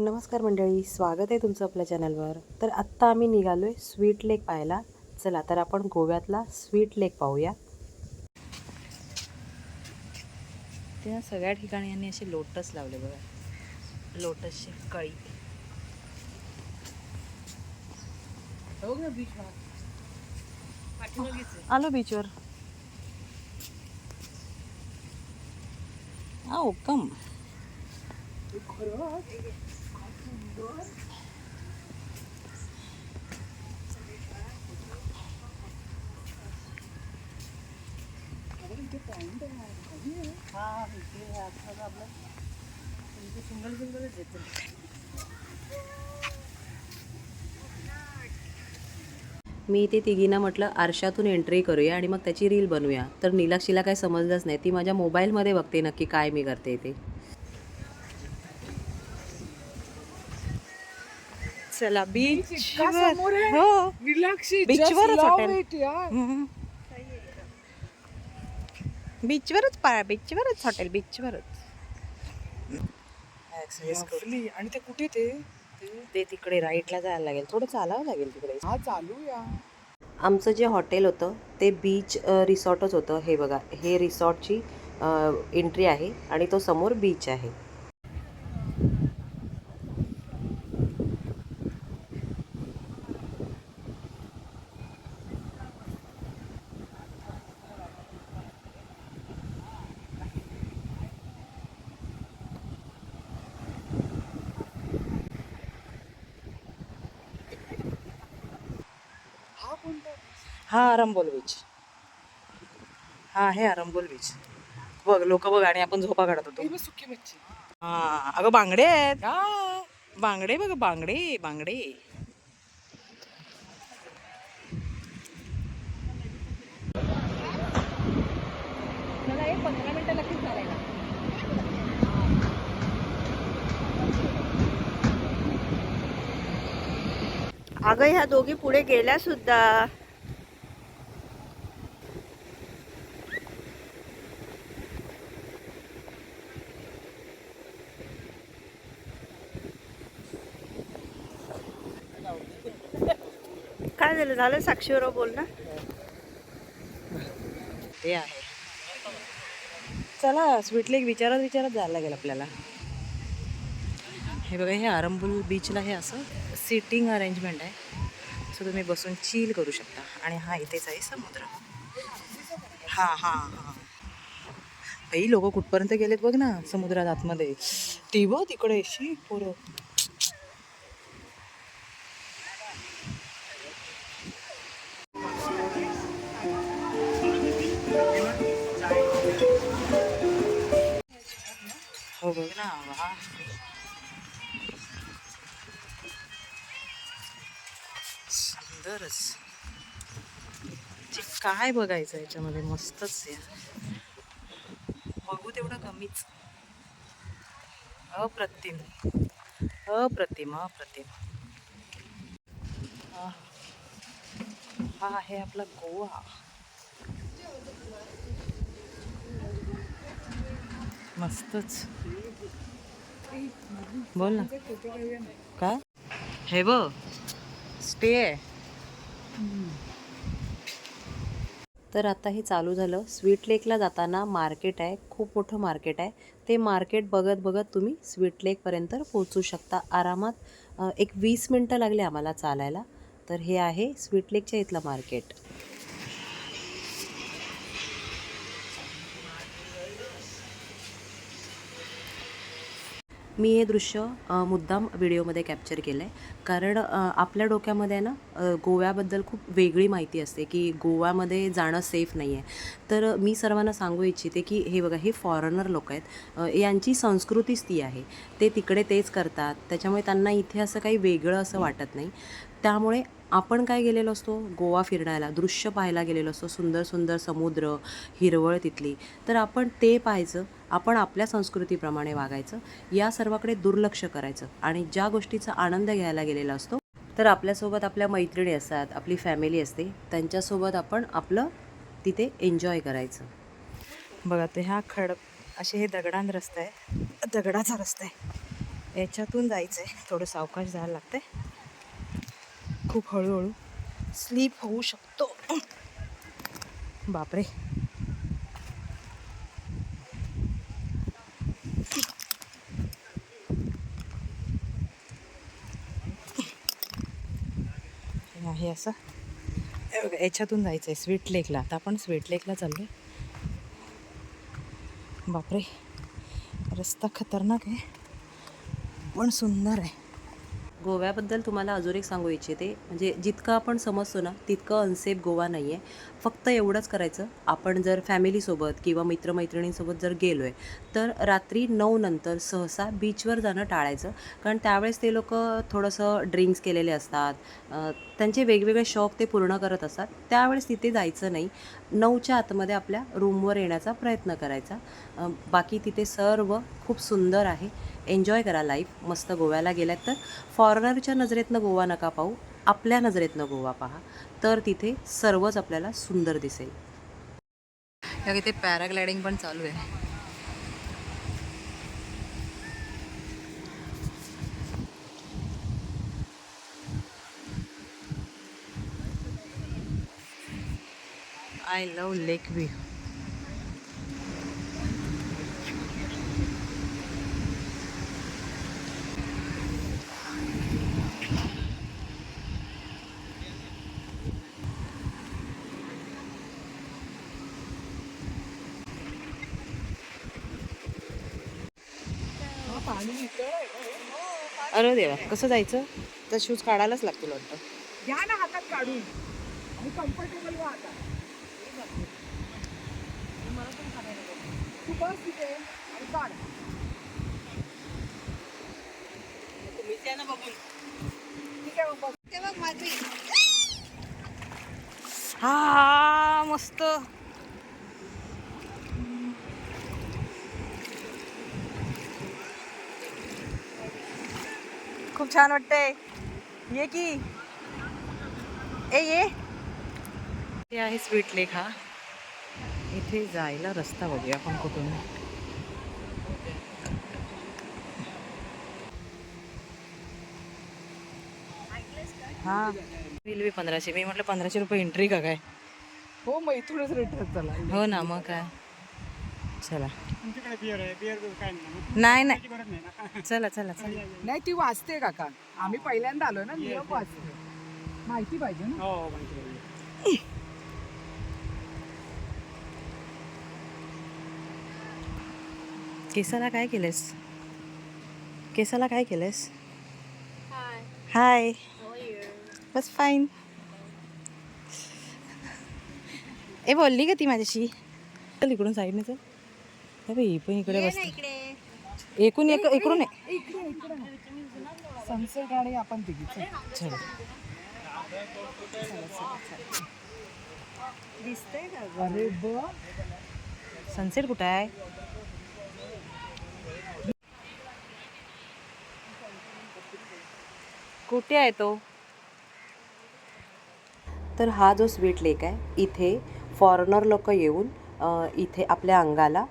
नमस्कार मंडळी स्वागत आहे तुमचं आपल्या चॅनलवर. तर आत्ता आम्ही निघालो आहे स्वीट लेक पाहायला. चला तर आपण गोव्यातला स्वीट लेक पाहूया. त्या सगळ्या ठिकाणी यांनी असे लोटस लावले बघा. लोटसची कळी. आलो बीचवर मी ते तिघींना म्हटलं आरशातून एंट्री करूया आणि मग त्याची रील बनवूया. तर नीलाक्षीला काय समजलंच नाही. ती माझ्या मोबाईलमध्ये बघते नक्की काय मी करते ते. चला बीच हो. Just वरच love hotel. it, yeah. बीचवरच पा बीचवरच हॉटेल बीचवरच Lovely. आणि ते कुठे ते? ते- तिकडे राईटला जायला लागेल. थोडं चालावं लागेल तिकडे. हा चालू या. आमचं जे हॉटेल होतं ते बीच रिसॉर्टच होतं. हे बघा हे रिसॉर्टची एंट्री आहे आणि तो समोर बीच आहे. हा हा आरंबोल बीच हा आहे आरंबोल बीच बघ लोक बघ आणि आपण झोपा काढत होतो. हे बघ, सुकी मच्छी हा अगं बांगडे आहेत. हा. बांगडे बघ बांगडे बांगडे. अगं ह्या दोघी पुढे गेल्या सुद्धा. काय झालं? झालं साक्षीवर बोल ना. ते आहे. चला स्वीटला एक विचारत विचारत जायला लागेल आपल्याला. हे बघा हे आरंबुल बीचला हे असं. सिटिंग अरेंजमेंट आहे. सो तुम्ही बसून चील करू शकता. आणि हा इथेच आहे समुद्र. हां हां हां. बाई लोक कुठपर्यंत गेलेत बघ ना समुद्रात आतमध्ये. ती बघ तिकडे शी पोरं. हो बघ ना वा. सुंदरच काय बघायचं याच्यामध्ये मस्तच आहे. बघू तेवढं कमीच. अप्रतिम. अप्रतिम अप्रतिम. हा. हा आहे आपला गोवा. मस्तच. बोल ना. काय? हे बघ. स्टे. आहे तर आता हे चालू झालं. स्वीट लेकला जाताना मार्केट आहे. खूप मोठं मार्केट आहे. ते मार्केट बघत बघत तुम्ही स्वीट लेकपर्यंत पोहोचू शकता. आरामात एक वीस मिनटं लागले आम्हाला चालायला. तर हे आहे स्वीट लेकच्या इथलं मार्केट मी हे दृश्य मुद्दाम व्हिडिओमध्ये कॅप्चर केलं आहे कारण आपल्या डोक्यामध्ये आहे ना गोव्याबद्दल खूप वेगळी माहिती असते की गोव्यामध्ये जाणं सेफ नाही आहे तर मी सर्वांना सांगू इच्छिते की हे बघा हे फॉरेनर लोक आहेत. यांची संस्कृतीच ती आहे. ते तिकडे तेच करतात. त्याच्यामुळे त्यांना इथे असं काही वेगळं असं वाटत नाही. त्यामुळे आपण काय गेलेलो असतो? गोवा फिरण्याला. दृश्य पाहायला गेलेलो असतो. सुंदर सुंदर समुद्र हिरवळ तिथली. तर आपण ते पाहायचं आपण आपल्या संस्कृतीप्रमाणे वागायचं या सर्वाकडे दुर्लक्ष करायचं आणि ज्या गोष्टीचा आनंद घ्यायला गेलेला असतो तर आपल्यासोबत आपल्या मैत्रिणी असतात आपली फॅमिली असते त्यांच्यासोबत आपण आपलं तिथे एन्जॉय करायचं. बघा ते ह्या खड असे हे दगडान रस्ता आहे. दगडाचा रस्ता आहे. याच्यातून जायचं आहे थोडं सावकाश जायला आहे खूप हळूहळू स्लीप होऊ शकतो बापरे आहे असं बघा याच्यातून जायचं आहे स्वीट लेकला आता आपण स्वीट लेकला चाललो बापरे रस्ता खतरनाक आहे पण सुंदर आहे गोव्याबद्दल तुम्हाला अजून एक सांगू इच्छिते. म्हणजे जितकं आपण समजतो ना तितकं अनसेफ गोवा नाही आहे फक्त एवढंच करायचं आपण जर फॅमिलीसोबत किंवा मित्रमैत्रिणींसोबत जर गेलो आहे तर रात्री नऊ नंतर सहसा बीचवर जाणं टाळायचं. कारण त्यावेळेस ते लोक थोडंसं ड्रिंक्स केलेले असतात त्यांचे वेगवेगळे शौक ते पूर्ण करत असतात. त्यावेळेस तिथे जायचं नाही. नऊच्या आतमध्ये आपल्या रूमवर येण्याचा प्रयत्न करायचा. बाकी तिथे सर्व खूप सुंदर आहे. एन्जॉय करा लाईफ. मस्त गोव्याला गेलात तर फॉरेनरच्या नजरेतनं गोवा नका पाहू आपल्या नजरेतनं गोवा पहा. तर तिथे सर्वच आपल्याला सुंदर दिसेल. या इथे पॅराग्लायडिंग पण चालू आहे. आय लव लेक व्ह्यू अरे देवा कसं जायचं? तर शूज काढायलाच लागतील वाटतं. घ्या ना हातात काढून. आणि कम्फर्टेबल व्हा आता. तू बस तिथे आणि काढ. ठीक आहे मग बस. हा मस्त. खूप छान वाटतंय. ये की. ए ये. हे आहे स्वीट लेक हा. इथे जायला रस्ता बघूया आपण कुठून. हा. बिल बी पंधराशे. मी म्हटलं पंधराशे रुपये एंट्री का काय? हो मग इथूनच रिटर्न चला. हो ना मग काय? चला. नाही. नाही चला चला चला. नाही ती वाचते काका. आम्ही पहिल्यांदा आलो ना नियम वाचते. माहिती पाहिजे ना? केसाला काय केलंस केसाला काय केलंस हाय बस फाईन ए बोलली का ती माझ्याशी. चल इकडून साईडने चल. हे ही पण इकडे बस एकूण एक इकडून आहे सनसेट आणि आपण तिघी चल. अरे ब. सनसेट कुठं आहे? कुठे आहे तो? तर हा जो स्वीट लेक आहे इथे फॉरेनर लोक येऊन इथे आपल्या अंगाला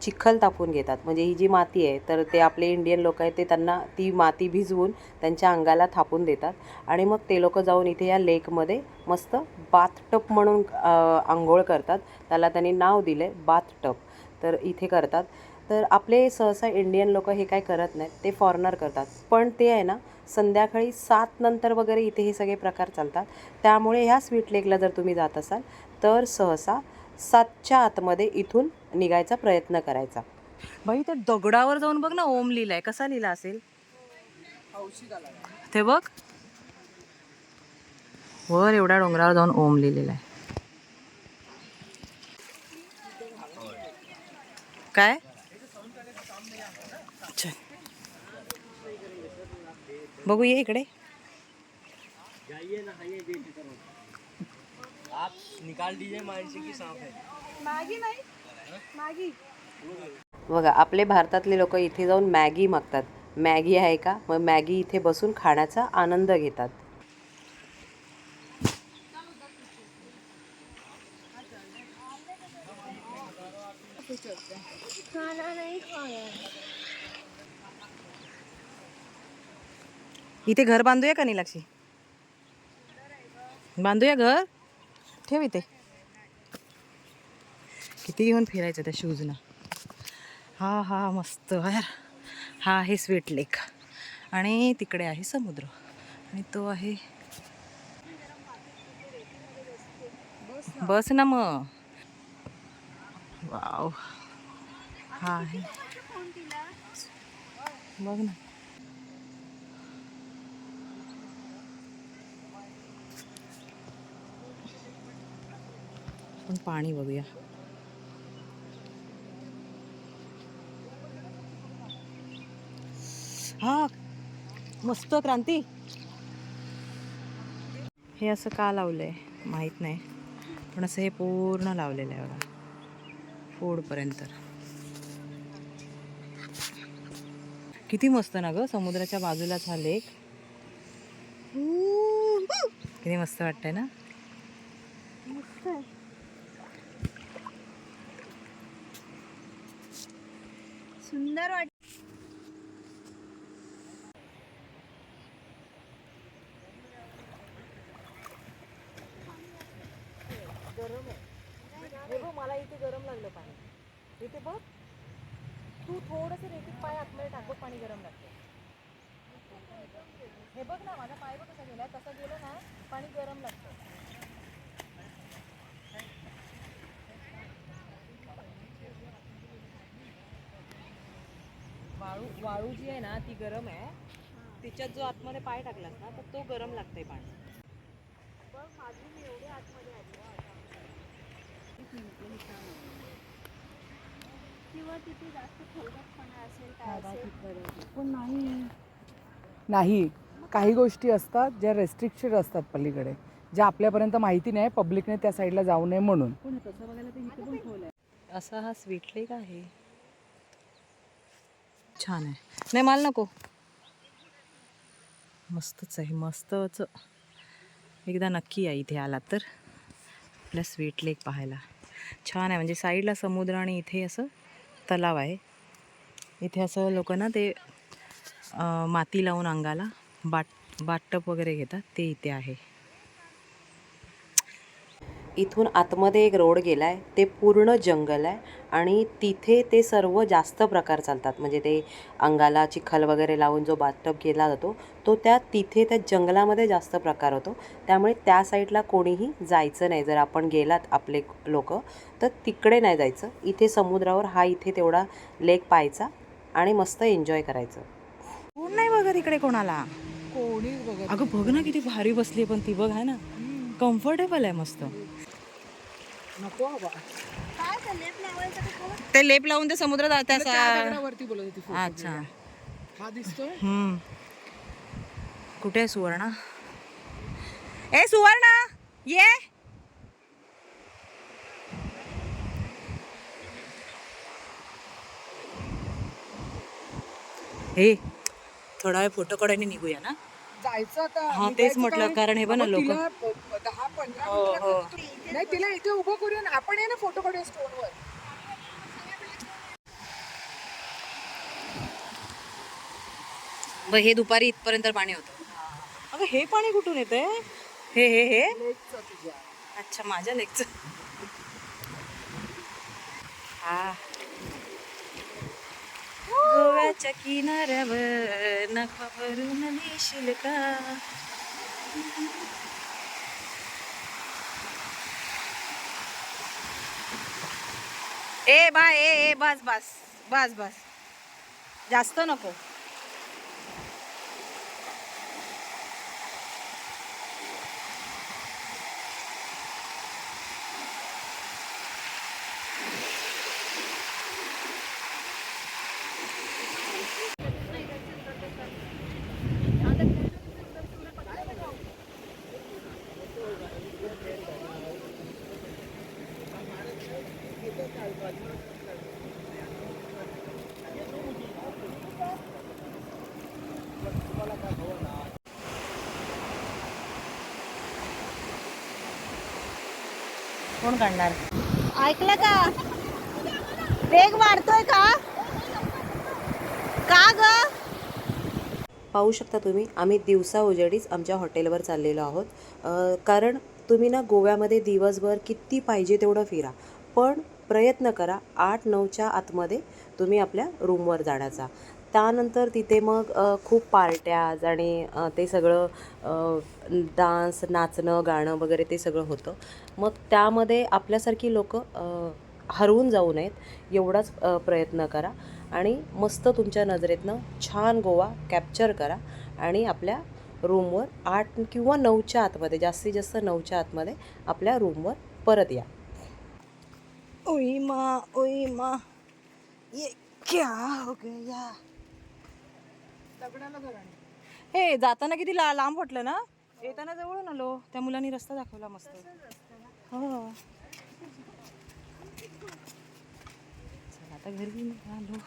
चिखल तापून घेतात. म्हणजे ही जी माती आहे तर ते आपले इंडियन लोक आहेत ते त्यांना ती माती भिजवून त्यांच्या अंगाला थापून देतात. आणि मग ते लोक जाऊन इथे या लेकमध्ये मस्त बाथटप म्हणून आंघोळ करतात. त्याला त्यांनी नाव दिलं आहे बाथटप तर इथे करतात. तर आपले सहसा इंडियन लोक हे काय करत नाहीत ते फॉरेनर करतात. पण ते आहे ना संध्याकाळी सात नंतर वगैरे इथे हे सगळे प्रकार चालतात. त्यामुळे ह्या स्वीट लेकला जर तुम्ही जात असाल तर सहसा सातच्या आतमध्ये इथून निघायचा प्रयत्न करायचा. बाई त्या दगडावर जाऊन बघ ना ओम लिहिलाय. कसा लिहिला असेल? ते बघ. वर एवढ्या डोंगरावर जाऊन ओम लिहिलेला आहे. काय? बघू ये इकडे. बघा आपले भारतातले लोक इथे जाऊन मॅगी मागतात. मॅगी आहे का? मग मॅगी इथे बसून खाण्याचा आनंद घेतात. इथे घर बांधूया का नीलाक्षी? बांधूया घर? ठेव इथे. किती घेऊन फिरायचं त्या शूजनं? हा हा मस्त. यार हा आहे स्वीट लेक. आणि तिकडे आहे समुद्र. आणि तो आहे बस ना मग. वाव. हा आहे. बघ ना. पण पाणी बघूया. हा मस्त क्रांती. हे असं का लावलंय? माहीत नाही. पण असं हे पूर्ण लावलेलं आहे बघा. फोडपर्यंत. किती मस्त ना ग समुद्राच्या बाजूलाच हा लेक. किती मस्त वाटतंय ना? सुंदर वाट मला इथे गरम लागलं पाणी इथे बघ तू थोडंसं रेतीत पाय आतमध्ये टाक बघ पाणी गरम लागतं. हे बघ ना माझा पाय बघ कसा गेला तसा गेलो ना पाणी गरम लागतं. वाळू वाळू जी आहे ना ती गरम आहे. तिच्यात जो आतमध्ये पाय टाकलास ना तर तो गरम लागतंय पाणी. किंवा तिथे जास्त खलबतपणा असेल काय असेल? पण नाही? नाही. काही गोष्टी असतात ज्या रेस्ट्रिक्टेड असतात पलीकडे. ज्या आपल्यापर्यंत माहिती नाही पब्लिकने त्या साईडला जाऊ नये म्हणून. असा हा स्वीट लेक आहे. छान आहे. नाही मला नको. मस्तच आहे मस्तच. एकदा नक्की या इथे आलात तर. आपल्या स्वीट लेक पाहायला. छान आहे म्हणजे साईडला समुद्र आणि इथे असं तलाव आहे. इथे असं लोक ना ते माती लावून अंगाला बाट बाटप वगैरे घेतात. ते इथे आहे. इथून आतमध्ये एक रोड गेला आहे ते पूर्ण जंगल आहे. आणि तिथे ते सर्व जास्त प्रकार चालतात. म्हणजे ते अंगाला चिखल वगैरे लावून जो बाथटब केला जातो तो त्या तिथे त्या जंगलामध्ये जास्त प्रकार होतो. त्यामुळे त्या साईडला कोणीही जायचं नाही. जर आपण गेलात आपले लोक तर तिकडे नाही जायचं. इथे समुद्रावर हा इथे तेवढा लेक पाहायचा आणि मस्त एन्जॉय करायचं. कोण नाही बघत इकडे कोणाला? कोणीच बघत अगं बघ ना किती भारी बसली पण ती बघ आहे ना? कम्फर्टेबल आहे मस्त. नको ते लेप लावून ते समुद्रात त्या त्या दगडावरती बोलत होती photo अच्छा. हा दिसतोय? हम्म. कुठे आहे सुवर्णा? ए सुवर्णा! ये! हे थोडा वेळ फोटो काढायला निघूया ना? जायचं हा, तेच निघायचं म्हटलं, काय? कारण हे बघ ना लोकं- तिला दहा पंधरा हो, मिनिटं हो. लागतात. नाही तिला इथे उभं करूया ना. आपण आहे ना फोटो काढूया स्टोनवर ब हे दुपारी इथपर्यंत पाणी होतं. अगं हे पाणी कुठून येतंय? हे हे हे? अच्छा माझ्या लेकचं. हा. गोव्याच्या किनाऱ्यावर नखा भरून नेशील का? ए बा ए ए बस बस बस बस. जास्त नको. कोण काढणार? ऐकलं का? वेग वाढतोय का? का ग? पाहू शकता तुम्ही आम्ही दिवसा उजेडीच आमच्या हॉटेलवर चाललेलो आहोत. कारण तुम्ही ना गोव्यामध्ये दिवसभर किती पाहिजे तेवढं फिरा. पण प्रयत्न करा आठ नऊच्या आतमध्ये तुम्ही आपल्या रूमवर जाण्याचा. त्यानंतर तिथे मग खूप पार्ट्याज आणि ते सगळं डान्स नाचणं गाणं वगैरे ते सगळं होतं. मग त्यामध्ये आपल्यासारखी लोक हरवून जाऊ नयेत एवढाच प्रयत्न करा आणि मस्त तुमच्या नजरेतनं छान गोवा कॅप्चर करा आणि आपल्या रूमवर आठ किंवा नऊच्या आतमध्ये जास्तीत जास्त नऊच्या आतमध्ये आपल्या रूमवर परत या. ओई मा ओई मा ये क्या हो गया? हे जाताना किती ला लांब वाटलं ना? येताना जवळून आलो. त्या मुलांनी रस्ता दाखवला मस्त. हो. चला आता घरी निघालो.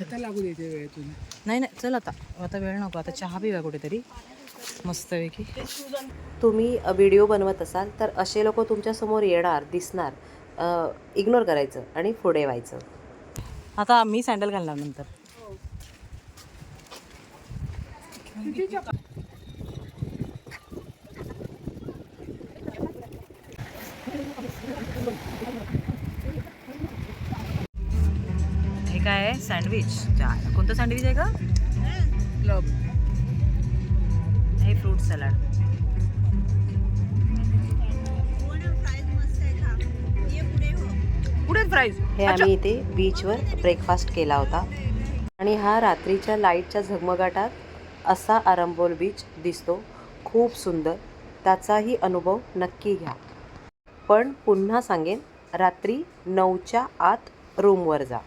आता लागू देते वेळेतून. नाही नाही चल आता. आता वेळ नको. आता चहा पिऊया कुठेतरी. मस्तपैकी तुम्ही व्हिडिओ बनवत असाल तर असे लोक तुमच्यासमोर येणार दिसणार इग्नोर करायचं आणि पुढे व्हायचं. आता मी सँडल घालणार नंतर. हे काय आहे? सँडविच चार कोणतं सँडविच आहे का? क्लब हे फ्रूट सलाड हे आम्ही इथे बीचवर ब्रेकफास्ट केला होता. आणि हा रात्रीच्या लाईटच्या झगमगाटात असा आरंबोल बीच दिसतो. खूप सुंदर. त्याचाही अनुभव नक्की घ्या. पण पुन्हा सांगेन रात्री नऊच्या आत रूमवर जा.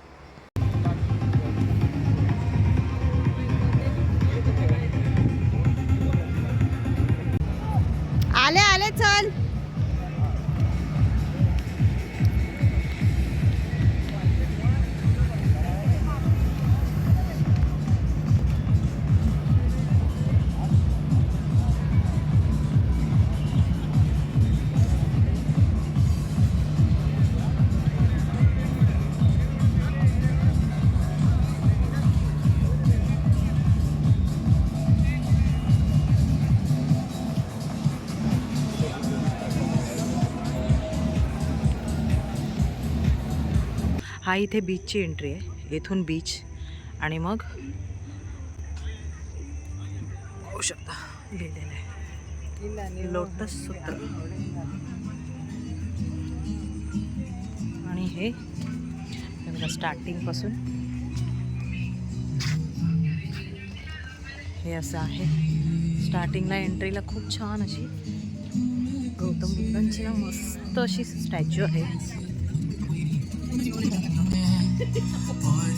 हा इथे बीचची एंट्री आहे. येथून बीच आणि मग होऊ शकता. लिहिलेलं आहे. लोटस सूत्र आणि हे स्टार्टिंगपासून हे असं आहे. स्टार्टिंगला एंट्रीला खूप छान अशी गौतम बुद्धांची मस्त अशी स्टॅच्यू आहे. Bye.